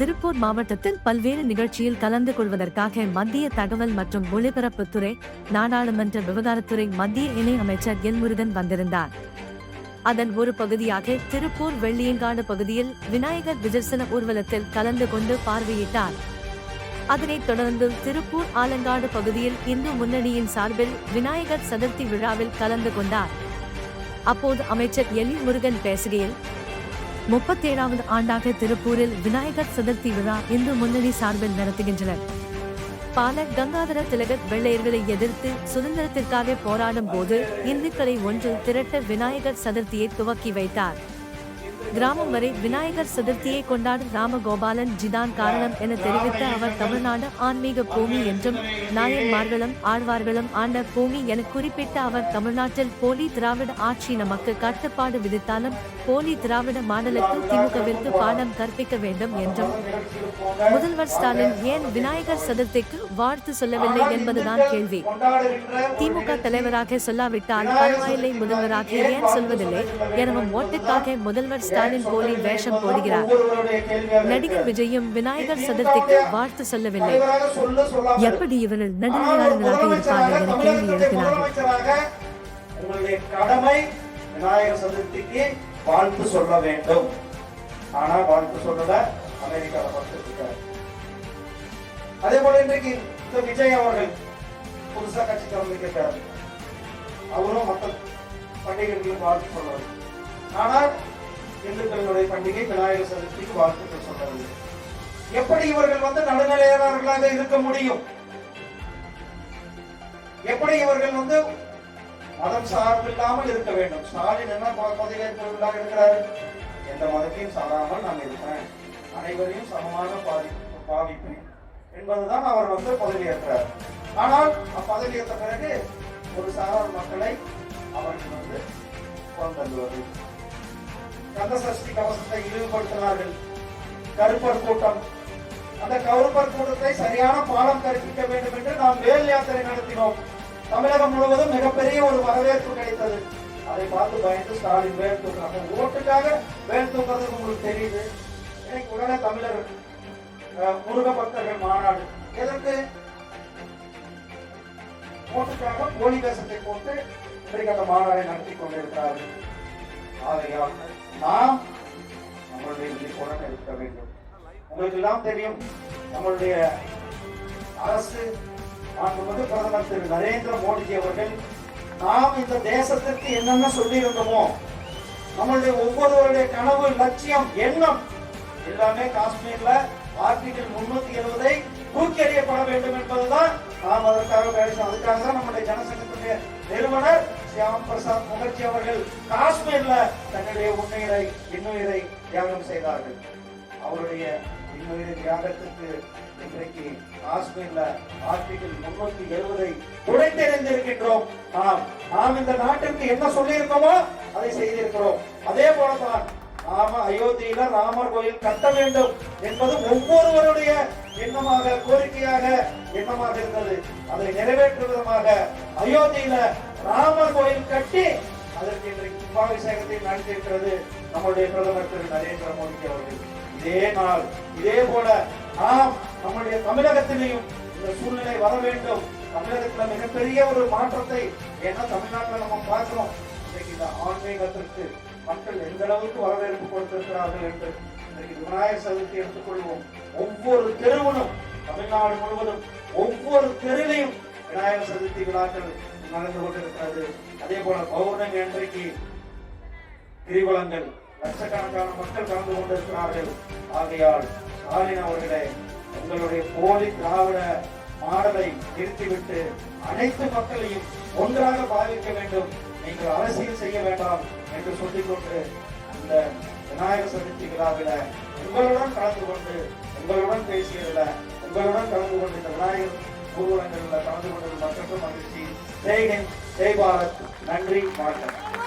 திருப்பூர் மாவட்டத்தில் பல்வேறு நிகழ்ச்சியில் கலந்து கொள்வதற்காக மத்திய தகவல் மற்றும் ஒளிபரப்புத்துறை நாடாளுமன்ற விவகாரத்துறை மத்திய இணை அமைச்சர் எல் முருகன் வந்திருந்தார். அதன் ஒரு பகுதியாக திருப்பூர் வெள்ளியங்காடு பகுதியில் விநாயகர் விஜர்சன ஊர்வலத்தில் கலந்து கொண்டு பார்வையிட்டார். அதனைத் தொடர்ந்து திருப்பூர் ஆலங்காடு பகுதியில் இந்து முன்னணியின் சார்பில் விநாயகர் சதுர்த்தி விழாவில் கலந்து கொண்டார். அப்போது அமைச்சர் எல் முருகன் பேசுகையில் முப்பத்தேழாவது ஆண்டாக திருப்பூரில் விநாயகர் சதுர்த்தி விழா இந்து முன்னணி சார்பில் நடத்துகின்றனர். பால கங்காதர திலகர் வெள்ளையர்களை எதிர்த்து சுதந்திரத்திற்காக போராடும் போது இந்துக்களை ஒன்று திரட்ட விநாயகர் சதுர்த்தியை துவக்கி வைத்தார். கிராமம் வரை விநாயகர் சதுர்த்தியை கொண்டாடும் ராமகோபாலன் ஜிதான் காரணம் என தெரிவித்த அவர் தமிழ்நாடு ஆன்மீக பூமி என்றும் நாயன்மார்களும் ஆழ்வார்களும் ஆண்ட பூமி என குறிப்பிட்ட அவர் தமிழ்நாட்டில் போலி திராவிட ஆட்சி நமக்கு கட்டுப்பாடு விதித்தாலும் போலி திராவிட மாடலுக்கு திமுகவிற்கு பாடம் கற்பிக்க வேண்டும் என்றும். முதல்வர் ஸ்டாலின் ஏன் விநாயகர் சதுர்த்திக்கு வாழ்த்து சொல்லவில்லை என்பதுதான் கேள்வி. திமுக தலைவராக சொல்லாவிட்டால் பரவாயில்லை முதல்வராக ஏன் சொல்வதில்லை? எனவும் ஓட்டுக்காக முதல்வர் ஸ்டாலின் ஸ்டாலின் போலி வேஷம் போடுகிறார். நடிகர் விஜயும் விநாயகர் சதுர்த்திக்கு வாழ்த்து சொல்லவில்லை. எப்படி இவர்கள் நடுநிலையாளர்களாக இருப்பார்கள் என கேள்வி எழுப்பினார்கள். உங்களுடைய கடமை விநாயகர் சதுர்த்திக்கு வாழ்த்து சொல்ல வேண்டும். ஆனா வாழ்த்து சொல்லல அமெரிக்கால பார்த்துட்டு அதே போல இன்றைக்கு இந்த விஜய் அவர்கள் புதுசா கட்சி திறந்திருக்கிறார் அவரும் மற்ற பண்டிகைகளுக்கு வாழ்த்து சொல்றாரு ஆனால் இந்துக்களுடைய பண்டிகை விநாயகர் சதுர்த்திக்கு வாழ்த்துக்கள் சொல்றது எப்படி இவர்கள் வந்து நடுநிலையாளர்களாக இருக்க முடியும்? எப்படி இவர்கள் வந்து மதம் சார்பில்லாமல் இருக்க வேண்டும்? ஸ்டாலின் என்ன ப- பதவியேற்பு விழா எந்த மதத்தையும் சாராமல் நான் இருக்கிறேன் அனைவரையும் சமமாக பாதி பாவிப்பேன் என்பதுதான் அவர் வந்து பதவியேற்றார். ஆனால் அப்பதவியேற்ற பிறகு ஒரு சாரார் மக்களை அவர்கள் வந்து கொண்டு புறந்தள்ளுவது கந்த சஷ்டி கவசத்தை இழிவுபடுத்தினார்கள் கருப்பர் கூட்டம். அந்த கருப்பர் கூட்டத்தை சரியான பாடம் கற்பிக்க வேண்டும் என்று நாம் வேல் யாத்திரை நடத்தினோம். தமிழகம் முழுவதும் மிகப்பெரிய ஒரு வரவேற்பு கிடைத்தது. அதை பார்த்து பயந்து ஸ்டாலின் வேல் தூக்குறாங்க. ஓட்டுக்காக வேல் தூக்குறது உங்களுக்கு தெரியுது. இன்னைக்கு உடனே தமிழர் முருக பக்தர்கள் மாநாடு. எதற்கு? ஓட்டுக்காக போலி வேஷத்தை போட்டு இன்றைக்கு அந்த மாநாடை நடத்தி கொண்டிருக்கிறார்கள். ஆகையால் நாம் நம்மளுடைய விழிப்புடன் இருக்க வேண்டும். உங்களுக்கு எல்லாம் தெரியும் நம்மளுடைய அரசு மாண்புமிகு பிரதமர் திரு நரேந்திர மோடிஜி அவர்கள் நாம் இந்த தேசத்திற்கு என்னென்ன சொல்லியிருந்தோமோ நம்மளுடைய ஒவ்வொருவருடைய கனவு லட்சியம் எண்ணம் எல்லாமே காஷ்மீர்ல ஆர்டிகல் முன்னூத்தி எழுபதை தூக்கி எறியப்பட வேண்டும் என்பதுதான் நாம் அதற்காக பேசணும் அதுக்காக தான் நம்முடைய ஜனசங்கத்துடைய நிறுவனர் சியாம் பிரசாத் முகர்ஜி அவர்கள் காஷ்மீர்ல தன்னுடைய உண்மையை இன்னுயிரை தியாகம் செய்தார்கள். அவருடைய இன்னுயிரை தியாகத்துக்கு இன்றைக்கு காஷ்மீர்ல ஆர்டிகிள் முன்னூத்தி எழுபதை உடைத்தெறிந்திருக்கின்றோம். நாம் நாம் இந்த நாட்டிற்கு என்ன சொல்லியிருக்கோமோ அதை செய்திருக்கிறோம். அதே போலதான் நாம அயோத்தியில ராமர் கோயில் கட்ட வேண்டும் என்பது ஒவ்வொருவருடைய எண்ணமாக கோரிக்கையாக எண்ணமாக இருந்தது. அதை நிறைவேற்றும் விதமாக அயோத்தியில ராமர் கோயில் கட்டி அதற்கு இன்றைக்கு கும்பாபிஷேகத்தை நடத்தியிருக்கிறது நம்முடைய பிரதமர் திரு நரேந்திர மோடி அவர்கள். இதே நாள் இதே போல நாம் நம்முடைய தமிழகத்திலேயும் இந்த சூழ்நிலை வர வேண்டும். தமிழகத்துல மிகப்பெரிய ஒரு மாற்றத்தை ஏன்னா தமிழ்நாட்டில் நம்ம பார்க்கிறோம். இன்னைக்கு இந்த ஆன்மீகத்திற்கு மக்கள் எந்த அளவுக்கு வரவேற்பு கொடுத்திருக்கிறார்கள் என்று இன்றைக்கு விநாயகர் சதுர்த்தி எடுத்துக்கொள்வோம் ஒவ்வொரு தெருவனும் தமிழ்நாடு முழுவதும் ஒவ்வொரு தெருவிலையும் விநாயகர் சதுர்த்தி விழாக்கள் நடந்து கொண்டிருக்கிறது. அதே போல பௌர்ணமி அன்றைக்கு கிரிவலங்கள் லட்சக்கணக்கான மக்கள் கலந்து கொண்டிருக்கிறார்கள். ஆகையால் ஸ்டாலின் அவர்களே உங்களுடைய போலி திராவிட மாடலை நிறுத்திவிட்டு அனைத்து மக்களையும் ஒன்றாக பாதிக்க வேண்டும். நீங்கள் அரசியல் செய்ய வேண்டாம் என்று சொல்லிக்கொண்டு அந்த விநாயகர் சதுர்த்தி விழாவில உங்களுடன் கலந்து கொண்டு உங்களுடன் பேசியதில் உங்களுடன் கலந்து கொண்டு இந்த விநாயகர் ஊர்வலங்களில் கலந்து கொண்டது மக்களுக்கும் மகிழ்ச்சி. ஜெய் ஹிந்த் ஜெய் பாரத். நன்றி வணக்கம்.